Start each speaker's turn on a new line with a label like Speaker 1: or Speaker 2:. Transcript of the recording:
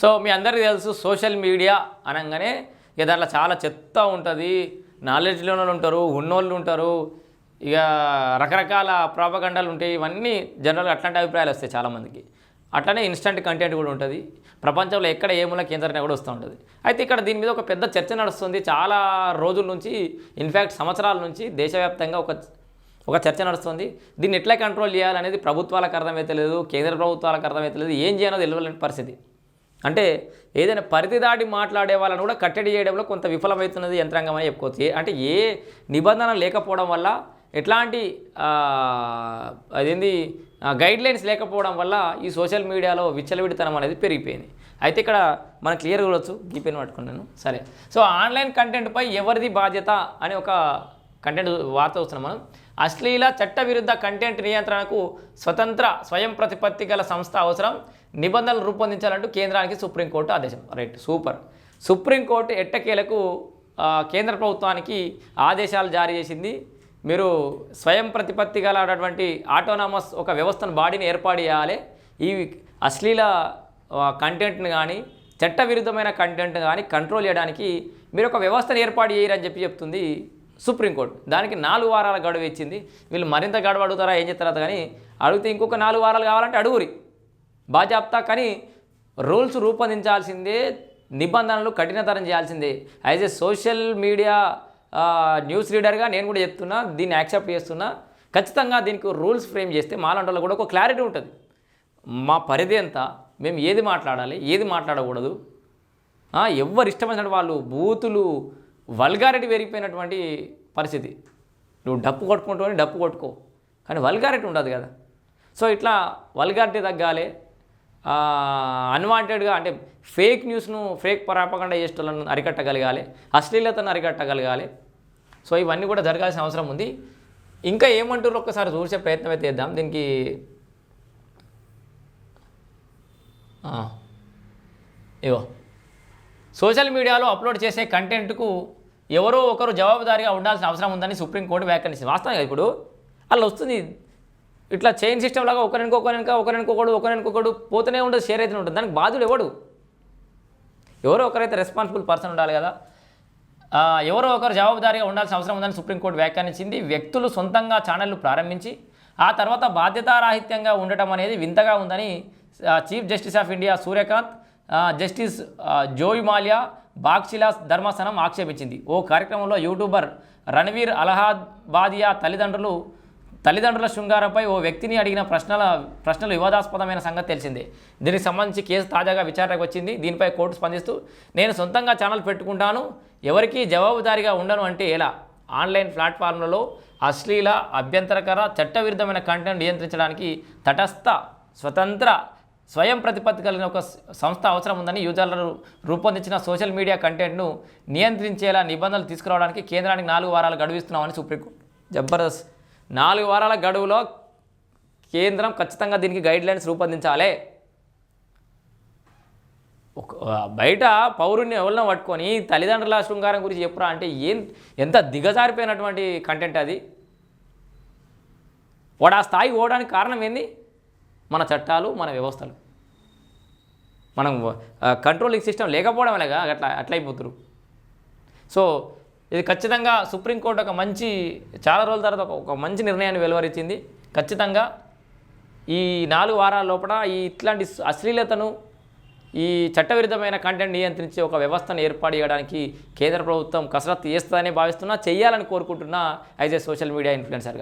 Speaker 1: So మీ అందరికీ తెలుసు social media అనగానే ఇక దాంట్లో చాలా చెత్త ఉంటుంది. నాలెడ్జ్లో వాళ్ళు ఉంటారు ఉన్నోళ్ళు ఉంటారు. ఇక రకరకాల ప్రాపగండాలు ఉంటాయి. ఇవన్నీ జనరల్గా అట్లాంటి అభిప్రాయాలు వస్తాయి చాలామందికి. అట్లనే ఇన్స్టంట్ కంటెంట్ కూడా ఉంటుంది. ప్రపంచంలో ఎక్కడ ఏ మూల కేంద్రం కూడా వస్తూ ఉంటుంది. అయితే ఇక్కడ దీని మీద ఒక పెద్ద చర్చ నడుస్తుంది. చాలా రోజుల నుంచి ఇన్ఫ్యాక్ట్ సంవత్సరాల నుంచి దేశవ్యాప్తంగా ఒక ఒక చర్చ నడుస్తుంది. దీన్ని ఎట్లా కంట్రోల్ చేయాలనేది ప్రభుత్వాలకు అర్థమైతే లేదు కేంద్ర ప్రభుత్వాలకు అర్థమైతే లేదు. ఏం చేయాలో తెలియలేని పరిస్థితి. అంటే ఏదైనా పరిధి దాటి మాట్లాడే వాళ్ళని కూడా కట్టడి చేయడంలో కొంత విఫలమవుతున్నది యంత్రాంగం అని చెప్పుకోవచ్చు. అంటే ఏ నిబంధన లేకపోవడం వల్ల ఎట్లాంటి అదేంది గైడ్లైన్స్ లేకపోవడం వల్ల ఈ సోషల్ మీడియాలో విచ్చలవిడితనం అనేది పెరిగిపోయింది. అయితే ఇక్కడ మనం క్లియర్ చూడొచ్చు. గీపెన్ పట్టుకున్నాను సరే. సో ఆన్లైన్ కంటెంట్పై ఎవరిది బాధ్యత అనే ఒక కంటెంట్ వార్త వస్తున్నాం మనం. అశ్లీల చట్టవిరుద్ధ కంటెంట్ నియంత్రణకు స్వతంత్ర స్వయం ప్రతిపత్తి గల సంస్థ అవసరం. నిబంధనలు రూపొందించాలంటూ కేంద్రానికి సుప్రీంకోర్టు ఆదేశం. Right super. సుప్రీంకోర్టు ఎట్టకేలకు కేంద్ర ప్రభుత్వానికి ఆదేశాలు జారీ చేసింది. మీరు స్వయం ప్రతిపత్తి గలటువంటి ఆటోనామస్ ఒక వ్యవస్థను బాడీని ఏర్పాటు చేయాలి. ఈ అశ్లీల కంటెంట్ని కానీ చట్టవిరుద్ధమైన కంటెంట్ కానీ కంట్రోల్ చేయడానికి మీరు ఒక వ్యవస్థను ఏర్పాటు చేయరని చెప్పి చెప్తుంది సుప్రీంకోర్టు. దానికి నాలుగు వారాల గడువు ఇచ్చింది. వీళ్ళు మరింత గడువు అడుగుతారా ఏం చేస్తారా కానీ అడిగితే ఇంకొక నాలుగు వారాలు కావాలంటే అడుగురి. బాజాప్తా కానీ రూల్స్ రూపొందించాల్సిందే నిబంధనలు కఠినతరం చేయాల్సిందే. As a social media news రీడర్గా నేను కూడా చెప్తున్నా దీన్ని యాక్సెప్ట్ చేస్తున్నా. ఖచ్చితంగా దీనికి రూల్స్ ఫ్రేమ్ చేస్తే మాలాంటి కూడా ఒక క్లారిటీ ఉంటుంది. మా పరిధి ఎంత? మేము ఏది మాట్లాడాలి? ఏది మాట్లాడకూడదు? ఎవరు ఇష్టమైన వాళ్ళు బూతులు వల్గారిటీ పెరిగిపోయినటువంటి పరిస్థితి. నువ్వు డప్పు కొట్టుకుంటూనే డప్పు కొట్టుకో. కానీ వల్గారిటీ ఉండదు కదా. సో ఇట్లా వల్గారిటీ తగ్గాలి. అన్వాంటెడ్గా అంటే ఫేక్ న్యూస్ను ఫేక్ పరాపకుండా చేసేటోళ్ళను అరికట్టగలగాలి. అశ్లీలతను అరికట్టగలగాలి. సో ఇవన్నీ కూడా జరగాల్సిన అవసరం ఉంది. ఇంకా ఏమంటారు ఒక్కసారి చూసే ప్రయత్నం అయితే చేద్దాం. దీనికి ఆ. సోషల్ మీడియాలో అప్లోడ్ చేసే కంటెంట్కు ఎవరో ఒకరు జవాబుదారీగా ఉండాల్సిన అవసరం ఉందని సుప్రీంకోర్టు వ్యాఖ్యానించింది వాస్తవంగా ఇప్పుడు అలా వస్తుంది. ఇట్లా చైన్ సిస్టమ్ లాగా ఒకరినికి ఒకరినిక ఒకరినికొకడు ఒకరినికొకడు పోతూనే ఉండదు షేర్ అయితే ఉంటుంది. దానికి బాధ్యుడు ఎవడు? ఎవరో ఒకరైతే రెస్పాన్సిబుల్ పర్సన్ ఉండాలి కదా. ఎవరో ఒకరు జవాబుదారీగా ఉండాల్సిన అవసరం ఉందని సుప్రీంకోర్టు వ్యాఖ్యానించింది. వ్యక్తులు సొంతంగా ఛానళ్ళు ప్రారంభించి ఆ తర్వాత బాధ్యతారాహిత్యంగా ఉండటం అనేది వింతగా ఉందని chief justice of India Suryakant justice Joymalya బాక్సిలా ధర్మాసనం ఆక్షేపించింది. ఓ కార్యక్రమంలో యూట్యూబర్ రణవీర్ అలహాబాదియా తల్లిదండ్రులు తల్లిదండ్రుల శృంగారంపై ఓ వ్యక్తిని అడిగిన ప్రశ్నల ప్రశ్నలు వివాదాస్పదమైన సంగతి తెలిసిందే. దీనికి సంబంధించి కేసు తాజాగా విచారణకు వచ్చింది. దీనిపై కోర్టు స్పందిస్తూ నేను సొంతంగా ఛానల్ పెట్టుకుంటాను ఎవరికీ జవాబుదారీగా ఉండను అంటే ఎలా? ఆన్లైన్ ప్లాట్ఫామ్లలో అశ్లీల అభ్యంతరకర చట్టవిరుద్ధమైన కంటెంట్ నియంత్రించడానికి తటస్థ స్వతంత్ర స్వయం ప్రతిపత్తి కలిగిన ఒక సంస్థ అవసరం ఉందని యూజర్లు రూపొందించిన సోషల్ మీడియా కంటెంట్ను నియంత్రించేలా నిబంధనలు తీసుకురావడానికి కేంద్రానికి నాలుగు వారాలు గడువిస్తున్నామని సుప్రీంకోర్టు జబర్దస్త్. నాలుగు వారాల గడువులో కేంద్రం ఖచ్చితంగా దీనికి గైడ్ లైన్స్ రూపొందించాలి. ఒక బయట పౌరుని ఎవరినో పట్టుకొని తల్లిదండ్రుల శృంగారం గురించి చెప్పురా అంటే ఏం ఎంత దిగజారిపోయినటువంటి కంటెంట్ అది. వాడు ఆ స్థాయికి పోవడానికి కారణం ఏంది? మన చట్టాలు మన వ్యవస్థలు. మనం కంట్రోలింగ్ సిస్టమ్ లేకపోవడం వల్ల అట్లా అట్లయిపోతురు సో ఇది ఖచ్చితంగా సుప్రీంకోర్టు ఒక మంచి చాలా రోజుల తర్వాత ఒక- మంచి నిర్ణయాన్ని వెలువరించింది ఖచ్చితంగా ఈ నాలుగు వారాల లోపల ఈ ఇట్లాంటి అశ్లీలతను ఈ చట్టవిరుద్ధమైన కంటెంట్ నియంత్రించే ఒక వ్యవస్థను ఏర్పాటు చేయడానికి కేంద్ర ప్రభుత్వం కసరత్తు చేస్తుందని భావిస్తున్నా చేయాలని కోరుకుంటున్నా యాజ్ ఏ సోషల్ మీడియా ఇన్ఫ్లుయెన్సర్గా.